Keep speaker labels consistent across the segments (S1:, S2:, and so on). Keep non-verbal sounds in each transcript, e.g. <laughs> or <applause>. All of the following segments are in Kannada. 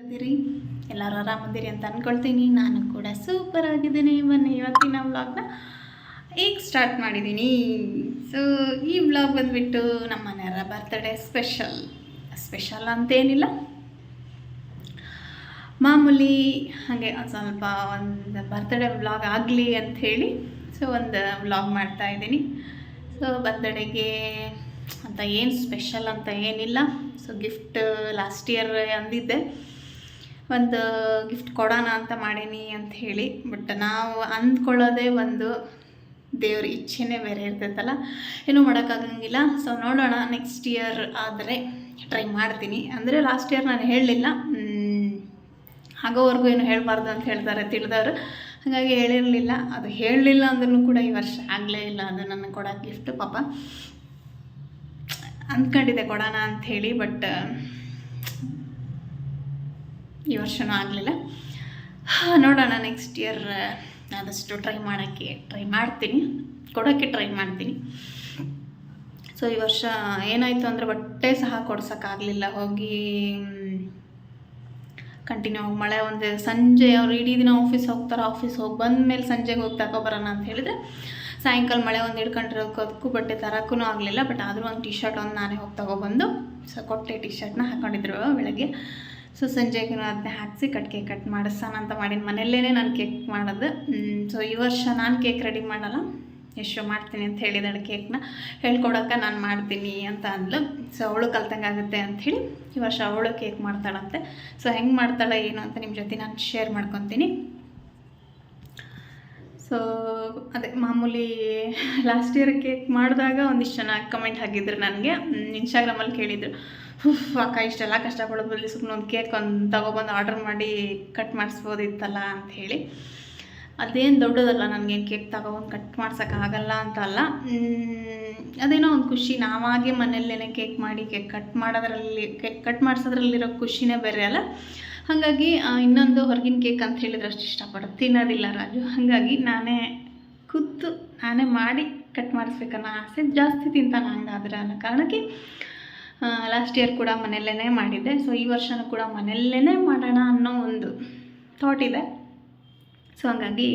S1: ಇದ್ದೀರಿ ಎಲ್ಲರೂ ಆರಾಮದಿರಿ ಅಂತ ಅಂದ್ಕೊಳ್ತೀನಿ ನಾನು ಕೂಡ ಸೂಪರ್ ಆಗಿದ್ದೀನಿ. ಬನ್ನಿ, ಇವತ್ತಿನ ವ್ಲಾಗ್ನ ಈಗ ಸ್ಟಾರ್ಟ್ ಮಾಡಿದ್ದೀನಿ. ಸೊ ಈ ವ್ಲಾಗ್ ಬಂದುಬಿಟ್ಟು ನಮ್ಮ ಮನೆಯವರ ಬರ್ತಡೇ ಸ್ಪೆಷಲ್ ಸ್ಪೆಷಲ್ ಅಂತೇನಿಲ್ಲ. ಮಾಮೂಲಿ ಹಾಗೆ ಒಂದು ಸ್ವಲ್ಪ ಒಂದು ಬರ್ತಡೇ ವ್ಲಾಗ್ ಆಗಲಿ ಅಂಥೇಳಿ ಸೊ ಒಂದು ವ್ಲಾಗ್ ಮಾಡ್ತಾ ಇದ್ದೀನಿ. ಸೊ ಬರ್ತಡೇಗೆ ಅಂತ ಏನು ಸ್ಪೆಷಲ್ ಅಂತ ಏನಿಲ್ಲ. ಸೊ ಗಿಫ್ಟ್ ಲಾಸ್ಟ್ ಇಯರ್ ಅಂದಿದ್ದೆ. ಒಂದು ಗಿಫ್ಟ್ ಕೊಡೋಣ ಅಂತ ಮಾಡೀನಿ ಅಂತ ಹೇಳಿ. ಬಟ್ ನಾವು ಅಂದ್ಕೊಳ್ಳೋದೇ ಒಂದು ದೇವ್ರ ಇಚ್ಛೆನೇ ಬೇರೆ ಇರ್ತೈತಲ್ಲ. ಏನೂ ಮಾಡೋಕ್ಕಾಗಂಗಿಲ್ಲ. ಸೊ ನೋಡೋಣ ನೆಕ್ಸ್ಟ್ ಇಯರ್ ಆದರೆ ಟ್ರೈ ಮಾಡ್ತೀನಿ. ಅಂದರೆ ಲಾಸ್ಟ್ ಇಯರ್ ನಾನು ಹೇಳಲಿಲ್ಲ. ಆಗೋವರೆಗೂ ಏನು ಹೇಳಬಾರ್ದು ಅಂತ ಹೇಳ್ತಾರೆ ತಿಳಿದವರು. ಹಾಗಾಗಿ ಹೇಳಿರಲಿಲ್ಲ. ಅದು ಹೇಳಲಿಲ್ಲ ಅಂದ್ರೂ ಕೂಡ ಈ ವರ್ಷ ಆಗಲೇ ಇಲ್ಲ. ಅದು ನನಗೆ ಕೊಡೋಕೆ ಗಿಫ್ಟ್ ಪಾಪ. ಅಂದ್ಕೊಂಡಿದ್ದೆ ಕೊಡೋಣ ಅಂಥೇಳಿ ಬಟ್ ಈ ವರ್ಷನೂ ಆಗಲಿಲ್ಲ. ನೋಡೋಣ ನೆಕ್ಸ್ಟ್ ಇಯರ್ ಆದಷ್ಟು ಟ್ರೈ ಮಾಡೋಕ್ಕೆ ಟ್ರೈ ಮಾಡ್ತೀನಿ. ಕೊಡೋಕ್ಕೆ ಟ್ರೈ ಮಾಡ್ತೀನಿ. ಸೊ ಈ ವರ್ಷ ಏನಾಯಿತು ಅಂದರೆ ಬಟ್ಟೆ ಸಹ ಕೊಡ್ಸೋಕ್ಕಾಗಲಿಲ್ಲ ಹೋಗಿ ಕಂಟಿನ್ಯೂ ಆಗಿ ಮಳೆ ಒಂದು ಸಂಜೆ ಅವ್ರು ಇಡೀ ದಿನ ಆಫೀಸ್ ಹೋಗ್ತಾರೆ. ಆಫೀಸ್ ಹೋಗಿ ಬಂದಮೇಲೆ ಸಂಜೆಗೆ ಹೋಗಿ ತಗೊಬರೋಣ ಅಂತ ಹೇಳಿದ್ರೆ ಸಾಯಂಕಾಲ ಮಳೆ ಒಂದು ಹಿಡ್ಕೊಂಡಿರೋದಕ್ಕೂ ಬಟ್ಟೆ ತರೋಕ್ಕೂ ಆಗಲಿಲ್ಲ. ಬಟ್ ಆದರೂ ಒಂದು ಟಿ ಶರ್ಟ್ ಒಂದು ನಾನೇ ಹೋಗಿ ತಗೊಬಂದು. ಸೊ ಕೊಟ್ಟೆ ಟಿ ಶರ್ಟ್ನ ಹಾಕೊಂಡಿದ್ರು ಬೆಳಗ್ಗೆ. ಸೊ ಸಂಜೆಗೂ ಅದನ್ನ ಹಾಕಿಸಿ ಕಟ್ ಕೇಕ್ ಕಟ್ ಮಾಡಿಸೋಣ ಅಂತ ಮಾಡಿನ. ಮನೆಯಲ್ಲೇ ನಾನು ಕೇಕ್ ಮಾಡೋದು. ಸೊ ಈ ವರ್ಷ ನಾನು ಕೇಕ್ ರೆಡಿ ಮಾಡಲ್ಲ. ಎಷ್ಟು ಮಾಡ್ತೀನಿ ಅಂತ ಹೇಳಿದಾಳೆ ಕೇಕ್ನ. ಹೇಳ್ಕೊಡೋಕೆ ನಾನು ಮಾಡ್ತೀನಿ ಅಂತ ಅಂದ್ಲು. ಸೊ ಅವಳು ಕಲ್ತಂಗೆ ಆಗುತ್ತೆ ಅಂಥೇಳಿ ಈ ವರ್ಷ ಅವಳು ಕೇಕ್ ಮಾಡ್ತಾಳಂತೆ. ಸೊ ಹೆಂಗೆ ಮಾಡ್ತಾಳೆ ಏನು ಅಂತ ನಿಮ್ಮ ಜೊತೆ ನಾನು ಶೇರ್ ಮಾಡ್ಕೊತೀನಿ. ಸೊ ಅದೇ ಮಾಮೂಲಿ ಲಾಸ್ಟ್ ಇಯರ್ ಕೇಕ್ ಮಾಡಿದಾಗ ಒಂದಿಷ್ಟು ಜನ ಕಮೆಂಟ್ ಹಾಕಿದ್ರು ನನಗೆ. ಇನ್ಸ್ಟಾಗ್ರಾಮಲ್ಲಿ ಕೇಳಿದರು ಹುಫ್ ಅಕ್ಕ, ಇಷ್ಟೆಲ್ಲ ಕಷ್ಟಪಡೋದು ಬದಲು ಸುಮ್ಮನೆ ಒಂದು ಕೇಕ್ ಒಂದು ತಗೊಬಂದು ಆರ್ಡ್ರ್ ಮಾಡಿ ಕಟ್ ಮಾಡಿಸ್ಬೋದಿತ್ತಲ್ಲ ಅಂತ ಹೇಳಿ. ಅದೇನು ದೊಡ್ಡದಲ್ಲ, ನನಗೆ ಕೇಕ್ ತಗೊಬಂದು ಕಟ್ ಮಾಡ್ಸೋಕ್ಕಾಗಲ್ಲ ಅಂತ ಅಲ್ಲ. ಅದೇನೋ ಒಂದು ಖುಷಿ. ನಾವಾಗೆ ಮನೆಯಲ್ಲೇ ಕೇಕ್ ಮಾಡಿ, ಕೇಕ್ ಕಟ್ ಮಾಡೋದ್ರಲ್ಲಿ, ಕೇಕ್ ಕಟ್ ಮಾಡಿಸೋದ್ರಲ್ಲಿರೋ ಖುಷಿನೇ ಬೇರೆ ಅಲ್ಲ. ಹಾಗಾಗಿ ಇನ್ನೊಂದು ಹೊರಗಿನ ಕೇಕ್ ಅಂತ ಹೇಳಿದ್ರೆ ಅಷ್ಟು ಇಷ್ಟಪಡೋದು. ತಿನ್ನೋದಿಲ್ಲ ರಾಜು. ಹಾಗಾಗಿ ನಾನೇ ಕೂತು ನಾನೇ ಮಾಡಿ ಕಟ್ ಮಾಡಿಸ್ಬೇಕನ್ನೋ ಆಸೆ ಜಾಸ್ತಿ ತಿಂತಾನೆ ಹಂಗಾದ್ರೆ ಅನ್ನೋ ಕಾರಣಕ್ಕೆ ಲಾಸ್ಟ್ ಇಯರ್ ಕೂಡ ಮನೆಯಲ್ಲೇ ಮಾಡಿದ್ದೆ. ಸೊ ಈ ವರ್ಷನೂ ಕೂಡ ಮನೆಯಲ್ಲೇ ಮಾಡೋಣ ಅನ್ನೋ ಒಂದು ಥಾಟ್ ಇದೆ. ಸೊ ಹಂಗಾಗಿ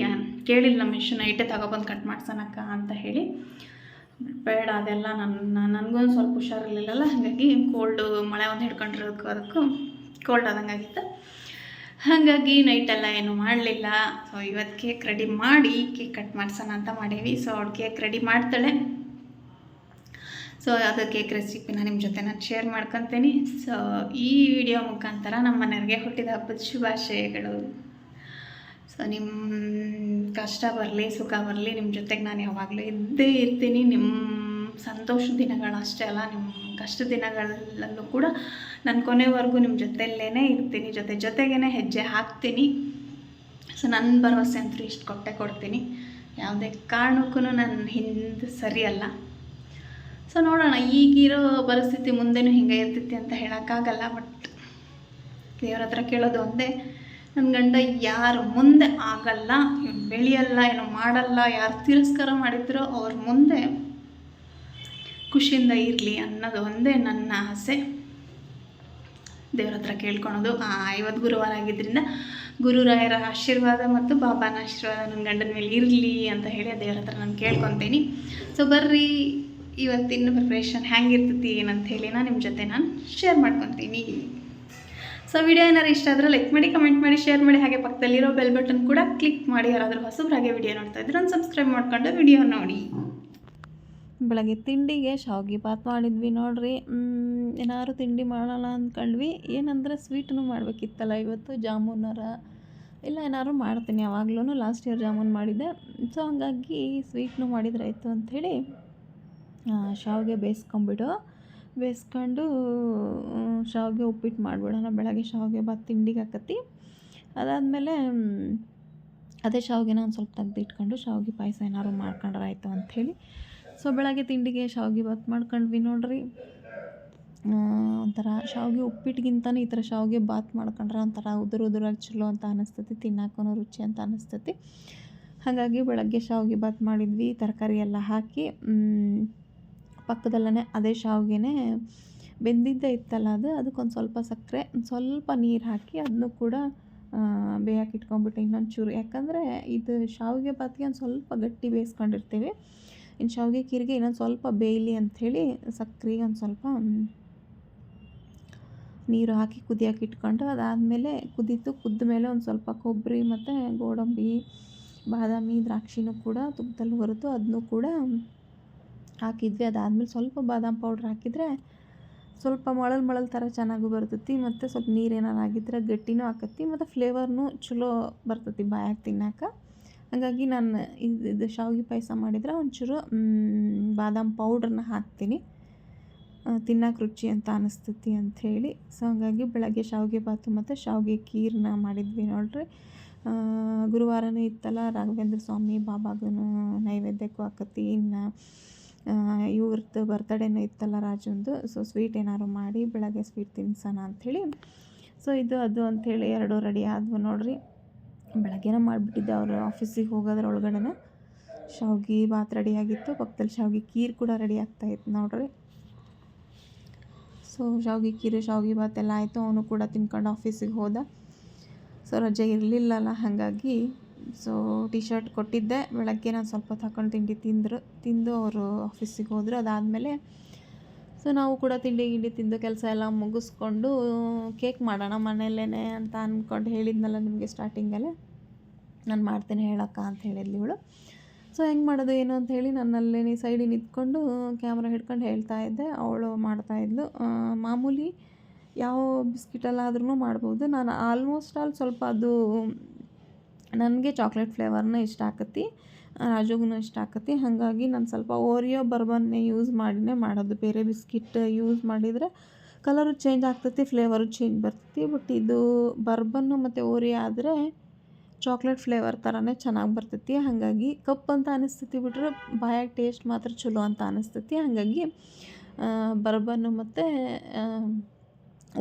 S1: ಕೇಳಿಲ್ಲ ನಮ್ಮ ಮಿಷನ್ ಇಟ್ಟೆ ತಗೊಬಂದು ಕಟ್ ಮಾಡ್ಸೋಣಕ್ಕ ಅಂತ ಹೇಳಿ. ಬೇಡ, ಅದೆಲ್ಲ ನನ್ನ ನನಗೊಂದು ಸ್ವಲ್ಪ ಹುಷಾರಿರಲಿಲ್ಲಲ್ಲ. ಹಾಗಾಗಿ ಕೋಲ್ಡು ಮಳೆ ಒಂದು ಹಿಡ್ಕೊಂಡಿರೋದಕ್ಕೂ ಅದಕ್ಕೂ ಕೋಲ್ಡ್ ಆದಂಗಾಗಿತ್ತು. ಹಾಗಾಗಿ ನೈಟೆಲ್ಲ ಏನು ಮಾಡಲಿಲ್ಲ. ಸೊ ಇವತ್ತು ಕೇಕ್ ರೆಡಿ ಮಾಡಿ ಕೇಕ್ ಕಟ್ ಮಾಡ್ಸೋಣ ಅಂತ ಮಾಡೀವಿ. ಸೊ ಅವ್ಳು ಕೇಕ್ ರೆಡಿ ಮಾಡ್ತಾಳೆ. ಸೊ ಅದು ಕೇಕ್ ರೆಸಿಪಿನ ನಿಮ್ಮ ಜೊತೆ ನಾನು ಶೇರ್ ಮಾಡ್ಕೊತೀನಿ. ಸೊ ಈ ವಿಡಿಯೋ ಮುಖಾಂತರ ನಮ್ಮ ಮನೆಯವ್ರಿಗೆ ಹುಟ್ಟಿದ ಹಬ್ಬದ ಶುಭಾಶಯಗಳು. ಸೊ ನಿಮ್ಮ ಕಷ್ಟ ಬರಲಿ, ಸುಖ ಬರಲಿ ನಿಮ್ಮ ಜೊತೆಗೆ ನಾನು ಯಾವಾಗಲೂ ಇದ್ದೇ ಇರ್ತೀನಿ. ನಿಮ್ಮ ಸಂತೋಷ ದಿನಗಳಷ್ಟೇ ಅಲ್ಲ ನಿಮ್ಮ ಕಷ್ಟ ದಿನಗಳಲ್ಲೂ ಕೂಡ ನಾನು ಕೊನೆವರೆಗೂ ನಿಮ್ಮ ಜೊತೆಯಲ್ಲೇ ಇರ್ತೀನಿ. ಜೊತೆ ಜೊತೆಗೇ ಹೆಜ್ಜೆ ಹಾಕ್ತೀನಿ. ಸೊ ನನ್ನ ಭರವಸೆ ಅಂತೂ ಇಷ್ಟು ಕೊಟ್ಟೆ ಕೊಡ್ತೀನಿ. ಯಾವುದೇ ಕಾರಣಕ್ಕೂ ನನ್ನ ಹಿಂದೆ ಸರಿಯಲ್ಲ ಸೊ ನೋಡೋಣ, ಈಗಿರೋ ಪರಿಸ್ಥಿತಿ ಮುಂದೆನೂ ಹಿಂಗೆ ಇರ್ತೈತಿ ಅಂತ ಹೇಳೋಕ್ಕಾಗಲ್ಲ ಬಟ್ ದೇವ್ರ ಹತ್ರ ಕೇಳೋದು ಒಂದೇ ನನ್ನ ಗಂಡ ಯಾರು ಮುಂದೆ ಆಗಲ್ಲ ಬೆಳೆಯಲ್ಲ, ಏನೋ ಮಾಡಲ್ಲ, ಯಾರು ತಿರಸ್ಕಾರ ಮಾಡಿದ್ರೋ ಅವ್ರ ಮುಂದೆ ಖುಷಿಯಿಂದ ಇರಲಿ ಅನ್ನೋದು ಒಂದೇ ನನ್ನ ಆಸೆ. ದೇವ್ರ ಹತ್ರ ಕೇಳ್ಕೊಳೋದು. ಐವತ್ತು ಗುರುವಾರ ಆಗಿದ್ದರಿಂದ ಗುರುರಾಯರ ಆಶೀರ್ವಾದ ಮತ್ತು ಬಾಬಾನ ಆಶೀರ್ವಾದ ನನ್ನ ಗಂಡನ ಮೇಲೆ ಇರಲಿ ಅಂತ ಹೇಳಿ ದೇವ್ರ ಹತ್ರ ನಾನು ಕೇಳ್ಕೊತೀನಿ. ಸೊ ಬರ್ರಿ, ಇವತ್ತಿನ ಪ್ರಿಪ್ರೇಷನ್ ಹೆಂಗಿರ್ತೈತಿ ಏನಂತ ಹೇಳಿ ನಾನು ನಿಮ್ಮ ಜೊತೆ ನಾನು ಶೇರ್ ಮಾಡ್ಕೊತೀನಿ. ಸೊ ವಿಡಿಯೋ ಏನಾರು ಇಷ್ಟ ಆದರೆ ಲೈಕ್ ಮಾಡಿ ಕಮೆಂಟ್ ಮಾಡಿ ಶೇರ್ ಮಾಡಿ, ಹಾಗೆ ಪಕ್ಕದಲ್ಲಿರೋ ಬೆಲ್ ಬಟನ್ ಕೂಡ ಕ್ಲಿಕ್ ಮಾಡಿ, ಯಾರಾದರೂ ಹೊಸಬ್ರು ಹಾಗೆ ವಿಡಿಯೋ ನೋಡ್ತಾ ಇದ್ರೆ ಒಂದು ಸಬ್ಸ್ಕ್ರೈಬ್ ಮಾಡ್ಕೊಂಡು ವಿಡಿಯೋ ನೋಡಿ.
S2: ಬೆಳಗ್ಗೆ ತಿಂಡಿಗೆ ಶಾವಿಗೆ ಬಾತ್ ಮಾಡಿದ್ವಿ ನೋಡ್ರಿ. ಏನಾದ್ರು ತಿಂಡಿ ಮಾಡೋಣ ಅಂದ್ಕೊಂಡ್ವಿ. ಏನಂದ್ರೆ ಸ್ವೀಟ್ನು ಮಾಡಬೇಕಿತ್ತಲ್ಲ ಇವತ್ತು, ಜಾಮೂನರ. ಇಲ್ಲ, ಏನಾದ್ರು ಮಾಡ್ತೀನಿ. ಯಾವಾಗ್ಲೂ ಲಾಸ್ಟ್ ಇಯರ್ ಜಾಮೂನ್ ಮಾಡಿದ್ದೆ. ಸೊ ಹಂಗಾಗಿ ಸ್ವೀಟ್ನು ಮಾಡಿದ್ರೆ ಆಯಿತು ಅಂಥೇಳಿ ಶಾವಿಗೆ ಬೇಯಿಸ್ಕೊಂಬಿಡು ಬೇಯಿಸ್ಕೊಂಡು ಶಾವಿಗೆ ಉಪ್ಪಿಟ್ಟು ಮಾಡಿಬಿಡೋಣ. ಬೆಳಗ್ಗೆ ಶಾವಿಗೆ ಬಾತ್ ತಿಂಡಿಗೆ ಹಾಕತ್ತಿ ಅದಾದಮೇಲೆ ಅದೇ ಶಾವಿಗೆನ ಒಂದು ಸ್ವಲ್ಪ ತೆಗ್ದಿಟ್ಕೊಂಡು ಶಾವಿಗೆ ಪಾಯಸ ಏನಾದ್ರು ಮಾಡ್ಕೊಂಡ್ರಾಯ್ತು ಅಂಥೇಳಿ. ಸೊ ಬೆಳಗ್ಗೆ ತಿಂಡಿಗೆ ಶಾವಿಗೆ ಬಾತ್ ಮಾಡ್ಕೊಂಡ್ವಿ ನೋಡ್ರಿ. ಒಂಥರ ಶಾವಿಗೆ ಉಪ್ಪಿಟ್ಟಿಗಿಂತನೂ ಈ ಥರ ಶಾವಿಗೆ ಬಾತ್ ಮಾಡ್ಕೊಂಡ್ರೆ ಒಂಥರ ಉದುರು ಉದುರಾಗಿ ಚಲೋ ಅಂತ ಅನ್ನಿಸ್ತೈತಿ ತಿನ್ನಕ್ಕೂ ರುಚಿ ಅಂತ ಅನ್ನಿಸ್ತೈತಿ ಹಾಗಾಗಿ ಬೆಳಗ್ಗೆ ಶಾವಿಗೆ ಬಾತ್ ಮಾಡಿದ್ವಿ, ತರಕಾರಿ ಎಲ್ಲ ಹಾಕಿ ಪಕ್ಕದಲ್ಲೇ ಅದೇ ಶಾವಿಗೆನೇ ಬೆಂದಿದ್ದೇ ಇತ್ತಲ್ಲ ಅದು, ಅದಕ್ಕೊಂದು ಸ್ವಲ್ಪ ಸಕ್ಕರೆ, ಒಂದು ಸ್ವಲ್ಪ ನೀರು ಹಾಕಿ ಅದನ್ನು ಕೂಡ ಬೇಯಕ್ಕೆ ಇಟ್ಕೊಂಡ್ಬಿಟ್ಟು ಇನ್ನೊಂದು ಚೂರು ಯಾಕಂದರೆ ಇದು ಶಾವಿಗೆ ಬಾತಿಗೆ ಒಂದು ಸ್ವಲ್ಪ ಗಟ್ಟಿ ಬೇಯಿಸ್ಕೊಂಡಿರ್ತೀವಿ. ಇನ್ನು ಶಾವಿಗೆ ಕೀರಿಗೆ ಇನ್ನೊಂದು ಸ್ವಲ್ಪ ಬೇಯಲಿ ಅಂಥೇಳಿ ಸಕ್ಕರೆಗೆ ಒಂದು ಸ್ವಲ್ಪ ನೀರು ಹಾಕಿ ಕುದಿಯೋಕೆ ಇಟ್ಕೊಂಡು ಅದಾದಮೇಲೆ ಕುದೀತು, ಕುದ್ದ ಮೇಲೆ ಒಂದು ಸ್ವಲ್ಪ ಕೊಬ್ಬರಿ ಮತ್ತು ಗೋಡಂಬಿ, ಬಾದಾಮಿ, ದ್ರಾಕ್ಷಿನೂ ಕೂಡ ತುಪ್ಪದಲ್ಲಿ ಹೊರತು ಅದನ್ನೂ ಕೂಡ ಹಾಕಿದ್ವಿ. ಅದಾದಮೇಲೆ ಸ್ವಲ್ಪ ಬಾದಾಮ್ ಪೌಡ್ರ್ ಹಾಕಿದರೆ ಸ್ವಲ್ಪ ಮೊಳಲ್ ಮೊಳಲ್ ಥರ ಚೆನ್ನಾಗೂ ಬರ್ತೈತಿ ಮತ್ತು ಸ್ವಲ್ಪ ನೀರು ಆಗಿದ್ರೆ ಗಟ್ಟಿನೂ ಹಾಕತ್ತಿ ಮತ್ತು ಫ್ಲೇವರ್ನೂ ಚಲೋ ಬರ್ತೈತಿ ಬಾಯಾಗಿ ತಿನ್ನಕ್ಕೆ ಹಾಗಾಗಿ ನಾನು ಇದು ಇದು ಶಾವಿಗೆ ಪಾಯಸ ಮಾಡಿದರೆ ಒಂಚೂರು ಬಾದಾಮ್ ಪೌಡ್ರನ್ನ ಹಾಕ್ತೀನಿ. ತಿನ್ನೋಕೆ ರುಚಿ ಅಂತ ಅನಿಸ್ತೈತಿ ಅಂಥೇಳಿ ಸೊ ಹಂಗಾಗಿ ಬೆಳಗ್ಗೆ ಶಾವಿಗೆ ಬಾತು ಮತ್ತು ಶಾವಿಗೆ ಖೀರನ್ನ ಮಾಡಿದ್ವಿ ನೋಡ್ರಿ. ಗುರುವಾರನೂ ಇತ್ತಲ್ಲ, ರಾಘವೇಂದ್ರ ಸ್ವಾಮಿ ಬಾಬಾಗೂ ನೈವೇದ್ಯಕ್ಕೂ ಆಕತಿ ಇನ್ನು ಇವ್ರದ್ದು ಬರ್ತಡೇನೂ ಇತ್ತಲ್ಲ ರಾಜಂದು. ಸೊ ಸ್ವೀಟ್ ಏನಾದ್ರು ಮಾಡಿ ಬೆಳಗ್ಗೆ ಸ್ವೀಟ್ ತಿನ್ಸೋಣ ಅಂಥೇಳಿ ಸೊ ಇದು, ಅದು ಅಂಥೇಳಿ ಎರಡು ರೆಡಿ ಆದವು ನೋಡ್ರಿ. ಬೆಳಗ್ಗೆನೇ ಮಾಡಿಬಿಟ್ಟಿದ್ದೆ, ಅವರು ಆಫೀಸಿಗೆ ಹೋಗೋದ್ರ ಒಳಗಡೆನೆ. ಶಾವಿಗೆ ಭಾತ್ ರೆಡಿ ಆಗಿತ್ತು, ಪಕ್ಕದಲ್ಲಿ ಶಾವಿಗೆ ಕೀರ್ ಕೂಡ ರೆಡಿ ಆಗ್ತಾಯಿತ್ತು ನೋಡ್ರಿ. ಸೊ ಶಾವಿಗೆ ಖೀರು, ಶಾವಿಗೆ ಭಾತ್ ಎಲ್ಲ ಆಯಿತು, ಅವನು ಕೂಡ ತಿನ್ಕೊಂಡು ಆಫೀಸಿಗೆ ಹೋದ. ಸೊ ರಜೆ ಇರಲಿಲ್ಲಲ್ಲ, ಹಾಗಾಗಿ ಸೊ ಟಿ ಶರ್ಟ್ ಕೊಟ್ಟಿದ್ದೆ. ಬೆಳಗ್ಗೆ ನಾನು ಸ್ವಲ್ಪ ಹಾಕೊಂಡು ತಿಂಡಿ ತಿಂದರು, ತಿಂದು ಅವರು ಆಫೀಸಿಗೆ ಹೋದರು. ಅದಾದಮೇಲೆ ಸೊ ನಾವು ಕೂಡ ತಿಂಡಿ ಗಿಂಡಿ ತಿಂದು ಕೆಲಸ ಎಲ್ಲ ಮುಗಿಸ್ಕೊಂಡು, ಕೇಕ್ ಮಾಡೋಣ ಮನೆಯಲ್ಲೇ ಅಂತ ಅಂದ್ಕೊಂಡು ಹೇಳಿದ್ನಲ್ಲ ನಿಮಗೆ ಸ್ಟಾರ್ಟಿಂಗಲ್ಲೇ ನಾನು ಮಾಡ್ತೇನೆ, ಹೇಳಕ್ಕ ಅಂತ ಹೇಳಿದ್ಲು ಇವಳು. ಸೊ ಹೆಂಗೆ ಮಾಡೋದು, ಏನು ಅಂತ ಹೇಳಿ ನನ್ನಲ್ಲಿ ಸೈಡಿಗೆ ನಿಂತ್ಕೊಂಡು ಕ್ಯಾಮ್ರಾ ಹಿಡ್ಕೊಂಡು ಹೇಳ್ತಾ ಇದ್ದೆ. ಅವಳು ಮಾಡ್ತಾಯಿದ್ಲು ಮಾಮೂಲಿ ಯಾವ ಬಿಸ್ಕಿಟಲ್ಲಾದ್ರೂ ಮಾಡ್ಬೋದು. ನಾನು ಆಲ್ಮೋಸ್ಟ್ ಆಲ್ ಸ್ವಲ್ಪ ಅದು ನನಗೆ ಚಾಕ್ಲೇಟ್ ಫ್ಲೇವರ್ನ ಇಷ್ಟ ಆಕತಿ ರಾಜುಗೂ ಇಷ್ಟ ಆಕತಿ. ಹಾಗಾಗಿ ನಾನು ಸ್ವಲ್ಪ ಓರಿಯೋ ಬರ್ಬನ್ನೇ ಯೂಸ್ ಮಾಡಿನೇ ಮಾಡೋದು. ಬೇರೆ ಬಿಸ್ಕಿಟ್ ಯೂಸ್ ಮಾಡಿದರೆ ಕಲರು ಚೇಂಜ್ ಆಗ್ತೈತಿ, ಫ್ಲೇವರು ಚೇಂಜ್ ಬರ್ತೈತಿ. ಬಟ್ ಇದು ಬರ್ಬನ್ನು ಮತ್ತು ಓರಿಯೋ ಆದರೆ ಚಾಕ್ಲೇಟ್ ಫ್ಲೇವರ್ ಥರನೇ ಚೆನ್ನಾಗಿ ಬರ್ತೈತಿ. ಹಾಗಾಗಿ ಕಪ್ ಅಂತ ಅನಿಸ್ತೈತಿ ಬಿಟ್ಟರೆ ಬಾಯಾಗ ಟೇಸ್ಟ್ ಮಾತ್ರ ಚಲೋ ಅಂತ ಅನಿಸ್ತೈತಿ. ಹಾಗಾಗಿ ಬರ್ಬನ್ನು ಮತ್ತು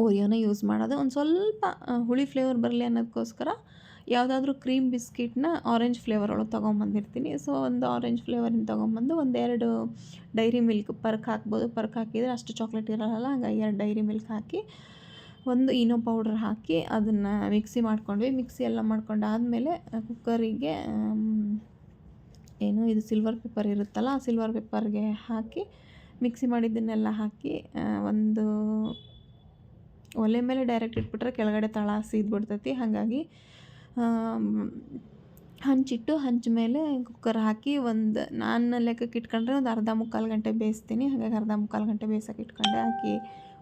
S2: ಓರಿಯೋನ ಯೂಸ್ ಮಾಡೋದು. ಒಂದು ಸ್ವಲ್ಪ ಹುಳಿ ಫ್ಲೇವರ್ ಬರಲಿ ಅನ್ನೋದಕ್ಕೋಸ್ಕರ ಯಾವುದಾದ್ರೂ ಕ್ರೀಮ್ ಬಿಸ್ಕಿಟ್ನ ಆರೆಂಜ್ ಫ್ಲೇವರ್ ಒಳಗೆ ತೊಗೊಂಬಂದಿರ್ತೀನಿ. ಸೊ ಒಂದು ಆರೆಂಜ್ ಫ್ಲೇವರಿನ ತೊಗೊಂಬಂದು ಒಂದೆರಡು ಡೈರಿ ಮಿಲ್ಕ್ ಪರ್ಕ್ ಹಾಕ್ಬೋದು. ಪರ್ಕ್ ಹಾಕಿದರೆ ಅಷ್ಟು ಚಾಕ್ಲೇಟ್ ಇರೋಲ್ಲ ಹಂಗಾಗಿ ಎರಡು ಡೈರಿ ಮಿಲ್ಕ್ ಹಾಕಿ, ಒಂದು ಇನೋ ಪೌಡ್ರ್ ಹಾಕಿ ಅದನ್ನು ಮಿಕ್ಸಿ ಮಾಡ್ಕೊಂಡ್ವಿ. ಮಿಕ್ಸಿ ಎಲ್ಲ ಮಾಡ್ಕೊಂಡಾದಮೇಲೆ ಕುಕ್ಕರಿಗೆ ಏನು ಇದು ಸಿಲ್ವರ್ ಪೇಪರ್ ಇರುತ್ತಲ್ಲ, ಆ ಸಿಲ್ವರ್ ಪೇಪರ್ಗೆ ಹಾಕಿ ಮಿಕ್ಸಿ ಮಾಡಿದ್ದನ್ನೆಲ್ಲ ಹಾಕಿ ಒಂದು ಒಲೆ ಮೇಲೆ ಡೈರೆಕ್ಟ್ ಇಟ್ಬಿಟ್ರೆ ಕೆಳಗಡೆ ತಳ ಸೀದ್ಬಿಡ್ತೈತಿ ಹಾಗಾಗಿ ಹಂಚಿಟ್ಟು ಹಂಚ ಮೇಲೆ ಕುಕ್ಕರ್ ಹಾಕಿ ಒಂದು, ನಾನು ಲೆಕ್ಕಕ್ಕೆ ಇಟ್ಕೊಂಡ್ರೆ ಒಂದು ಅರ್ಧ ಮುಕ್ಕಾಲು ಗಂಟೆ ಬೇಯಿಸ್ತೀನಿ. ಹಾಗಾಗಿ ಅರ್ಧ ಮುಕ್ಕಾಲು ಗಂಟೆ ಬೇಯಿಸೋಕೆ ಇಟ್ಕೊಂಡೆ. ಹಾಕಿ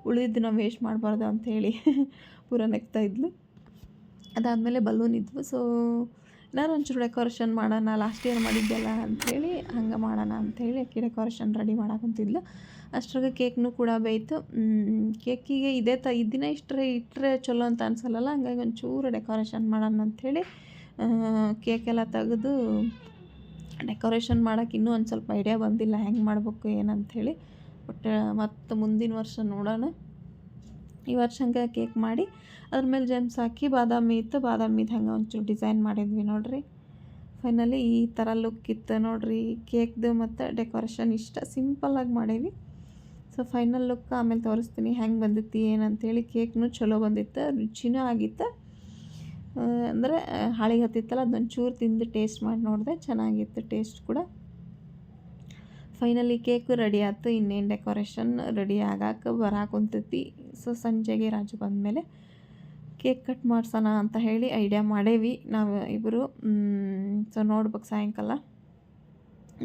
S2: ಉಳಿದಿದ್ದನ್ನ ವೇಸ್ಟ್ ಮಾಡಬಾರ್ದು ಅಂಥೇಳಿ <laughs> ಪೂರ ನೆಗ್ತಾ ಇದ್ಲು. ಅದಾದಮೇಲೆ ಬಲೂನ್ ಇದ್ವು. ಸೊ ನಾನು ಒಂಚೂರು ಡೆಕೋರೇಷನ್ ಮಾಡೋಣ ಲಾಸ್ಟ್ ಇಯರ್ ಮಾಡಿದ್ದೆಲ್ಲ ಅಂಥೇಳಿ ಹಂಗೆ ಮಾಡೋಣ ಅಂಥೇಳಿ ಅಕ್ಕಿ ಡೆಕೋರೇಷನ್ ರೆಡಿ ಮಾಡಾಕಂತಿದ್ಲು. ಅಷ್ಟ್ರಾಗೆ ಕೇಕ್ನೂ ಕೂಡ ಬೇಯ್ತು. ಕೇಕಿಗೆ ಇದೇ ತ ಇದನ್ನೇ ಇಷ್ಟರೆ ಇಟ್ಟರೆ ಚಲೋ ಅಂತ ಅನ್ಸಲ್ಲಲ್ಲ? ಹಂಗಾಗಿ ಒಂಚೂರು ಡೆಕೋರೇಷನ್ ಮಾಡೋಣ ಅಂಥೇಳಿ ಕೇಕೆಲ್ಲ ತೆಗೆದು ಡೆಕೋರೇಷನ್ ಮಾಡೋಕೆ ಇನ್ನೂ ಒಂದು ಸ್ವಲ್ಪ ಐಡಿಯಾ ಬಂದಿಲ್ಲ. ಹೆಂಗೆ ಮಾಡಬೇಕು ಏನಂಥೇಳಿ ಬಟ್ ಮತ್ತು ಮುಂದಿನ ವರ್ಷ ನೋಡೋಣ. ಈ ವರ್ಷ ಹಂಗೆ ಕೇಕ್ ಮಾಡಿ, ಅದ್ರ ಮೇಲೆ ಜೆಮ್ಸ್ ಹಾಕಿ, ಬಾದಾಮಿ ಇತ್ತು. ಬಾದಾಮಿದು ಹಂಗೆ ಒಂಚೂರು ಡಿಸೈನ್ ಮಾಡಿದ್ವಿ ನೋಡಿರಿ. ಫೈನಲಿ ಈ ಥರ ಲುಕ್ ಇತ್ತು ನೋಡಿರಿ. ಕೇಕ್ದು ಮತ್ತು ಡೆಕೋರೇಷನ್ ಇಷ್ಟ ಸಿಂಪಲ್ಲಾಗಿ ಮಾಡೀವಿ. ಸೊ ಫೈನಲ್ ಲುಕ್ ಆಮೇಲೆ ತೋರಿಸ್ತೀನಿ. ಹೆಂಗೆ ಬಂದಿತ್ತು ಏನಂತೇಳಿ ಕೇಕ್ನು ಚಲೋ ಬಂದಿತ್ತು, ರುಚಿನೂ ಆಗಿತ್ತು. ಅಂದರೆ ಹಾಳಿಗೆ ಹತ್ತಿತ್ತಲ್ಲ, ಅದೊಂಚೂರು ತಿಂದು ಟೇಸ್ಟ್ ಮಾಡಿ ನೋಡಿದೆ, ಚೆನ್ನಾಗಿತ್ತು ಟೇಸ್ಟ್ ಕೂಡ. ಫೈನಲಿ ಕೇಕು ರೆಡಿ ಆಯ್ತು, ಇನ್ನೇನು ಡೆಕೋರೇಷನ್ ರೆಡಿ ಆಗಾಕ ಬರಾಕುಂತೈತಿ. ಸೊ ಸಂಜೆಗೆ ರಾಜು ಬಂದಮೇಲೆ ಕೇಕ್ ಕಟ್ ಮಾಡ್ಸೋಣ ಅಂತ ಹೇಳಿ ಐಡಿಯಾ ಮಾಡೇವಿ. ನಾವು ಇಬ್ಬರು ಸೊ ನೋಡ್ಬೇಕು ಸಾಯಂಕಾಲ.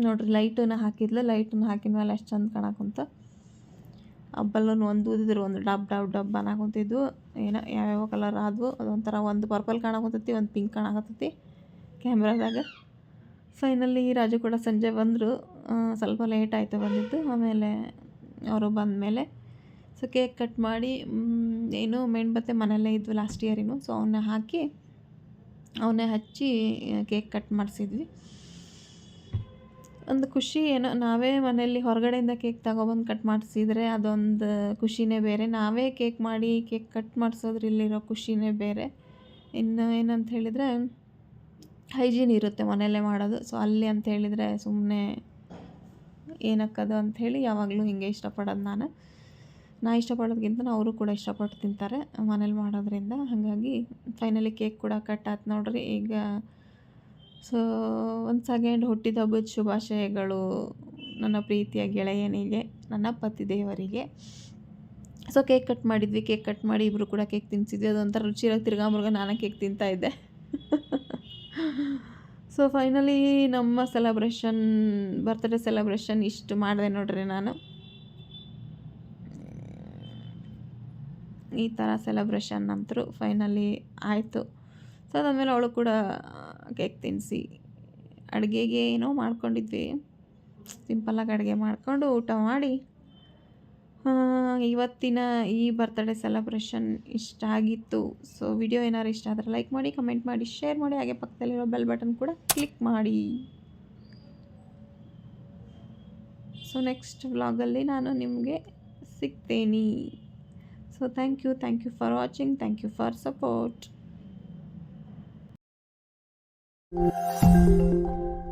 S2: ನೋಡ್ರಿ ಲೈಟನ್ನು ಹಾಕಿದ್ಲು ಲೈಟನ್ನು ಹಾಕಿದ ಮೇಲೆ ಅಷ್ಟು ಚಂದ ಕಾಣಕುಂತ. ಆ ಬಲೂನ್ ಒಂದು ಊದಿದ್ರು ಒಂದು ಡಬ್ ಡಬ್ ಡಬ್ ಅನ್ನಕುಂತಿದ್ವು ಏನೋ ಯಾವ್ಯಾವ ಕಲರ್ ಆದವು. ಅದೊಂಥರ ಒಂದು ಪರ್ಪಲ್ ಕಾಣಕತ್ತೈತಿ ಒಂದು ಪಿಂಕ್ ಕಾಣಕತ್ತೈತಿ ಕ್ಯಾಮ್ರಾದಾಗ ಫೈನಲಿ ರಾಜು ಕೂಡ ಸಂಜೆ ಬಂದರು. ಸ್ವಲ್ಪ ಲೇಟ್ ಆಯಿತು ಬಂದಿದ್ದು. ಆಮೇಲೆ ಅವರು ಬಂದ ಮೇಲೆ ಸೊ ಕೇಕ್ ಕಟ್ ಮಾಡಿ ಏನು ಮೇಣ್ಬತ್ತೆ ಮನೆಯಲ್ಲೇ ಇದ್ವು ಲಾಸ್ಟ್ ಇಯರಿನೂ ಸೊ ಅವನ್ನ ಹಾಕಿ ಅವನ್ನೇ ಹಚ್ಚಿ ಕೇಕ್ ಕಟ್ ಮಾಡಿಸಿದ್ವಿ. ಒಂದು ಖುಷಿ ಏನೋ, ನಾವೇ ಮನೆಯಲ್ಲಿ ಹೊರಗಡೆಯಿಂದ ಕೇಕ್ ತಗೊಬಂದು ಕಟ್ ಮಾಡಿಸಿದ್ರೆ ಅದೊಂದು ಖುಷಿನೇ ಬೇರೆ. ನಾವೇ ಕೇಕ್ ಮಾಡಿ ಕೇಕ್ ಕಟ್ ಮಾಡಿಸೋದ್ರಲ್ಲಿರೋ ಖುಷಿನೇ ಬೇರೆ. ಇನ್ನು ಏನಂತ ಹೇಳಿದರೆ ಹೈಜೀನ್ ಇರುತ್ತೆ ಮನೆಯಲ್ಲೇ ಮಾಡೋದು. ಸೊ ಅಲ್ಲಿ ಅಂತ ಹೇಳಿದರೆ ಸುಮ್ಮನೆ ಏನಕ್ಕದು ಅಂಥೇಳಿ ಯಾವಾಗಲೂ ಹಿಂಗೆ ಇಷ್ಟಪಡೋದು ನಾನು. ನಾ ಇಷ್ಟಪಡೋದ್ಕಿಂತ ಅವರು ಕೂಡ ಇಷ್ಟಪಟ್ಟು ತಿಂತಾರೆ ಮನೇಲಿ ಮಾಡೋದ್ರಿಂದ. ಹಾಗಾಗಿ ಫೈನಲಿ ಕೇಕ್ ಕೂಡ ಕಟ್ ಆಯ್ತು ನೋಡ್ರಿ. ಈಗ ಸೊ ಒಂದು ಸೆಕೆಂಡ್ ಹುಟ್ಟಿದಬ್ಬದ ಶುಭಾಶಯಗಳು ನನ್ನ ಪ್ರೀತಿಯ ಗೆಳೆಯನಿಗೆ, ನನ್ನ ಪತಿ ದೇವರಿಗೆ. ಸೊ ಕೇಕ್ ಕಟ್ ಮಾಡಿದ್ವಿ ಕೇಕ್ ಕಟ್ ಮಾಡಿ ಇಬ್ಬರು ಕೂಡ ಕೇಕ್ ತಿನ್ಸಿದ್ವಿ. ಅದೊಂಥರ ರುಚಿಯಾಗಿ ತಿರ್ಗಾ ಮುರ್ಗ ನಾನು ಕೇಕ್ ತಿಂತಾ ಇದ್ದೆ. <laughs> ಸೊ ಫೈನಲಿ ನಮ್ಮ ಸೆಲೆಬ್ರೇಷನ್ ಬರ್ತ್ಡೇ ಸೆಲೆಬ್ರೇಷನ್ ಇಷ್ಟು ಮಾಡಿದೆ ನೋಡ್ರಿ ನಾನು. ಈ ಥರ ಸೆಲೆಬ್ರೇಷನ್ ಅಂತರೂ ಫೈನಲಿ ಆಯಿತು. ಸೊ ಅದಾದಮೇಲೆ ಅವಳು ಕೂಡ ಕೇಕ್ ತಿನ್ನಿಸಿ. ಅಡುಗೆಗೆ ಏನೋ ಮಾಡ್ಕೊಂಡಿದ್ವಿ. ಸಿಂಪಲ್ಲಾಗಿ ಅಡುಗೆ ಮಾಡಿಕೊಂಡು ಊಟ ಮಾಡಿ. ಇವತ್ತಿನ ಈ ಬರ್ತ್ಡೇ ಸೆಲೆಬ್ರೇಷನ್ ಇಷ್ಟ ಆಗಿತ್ತು. ಸೊ ವಿಡಿಯೋ ಏನಾದ್ರು ಇಷ್ಟ ಆದರೆ ಲೈಕ್ ಮಾಡಿ ಕಮೆಂಟ್ ಮಾಡಿ ಶೇರ್ ಮಾಡಿ. ಹಾಗೆ ಪಕ್ಕದಲ್ಲಿರೋ ಬೆಲ್ ಬಟನ್ ಕೂಡ ಕ್ಲಿಕ್ ಮಾಡಿ. ಸೊ ನೆಕ್ಸ್ಟ್ ವ್ಲಾಗಲ್ಲಿ ನಾನು ನಿಮಗೆ ಸಿಗ್ತೇನೆ. So thank you thank you for watching thank you for support Música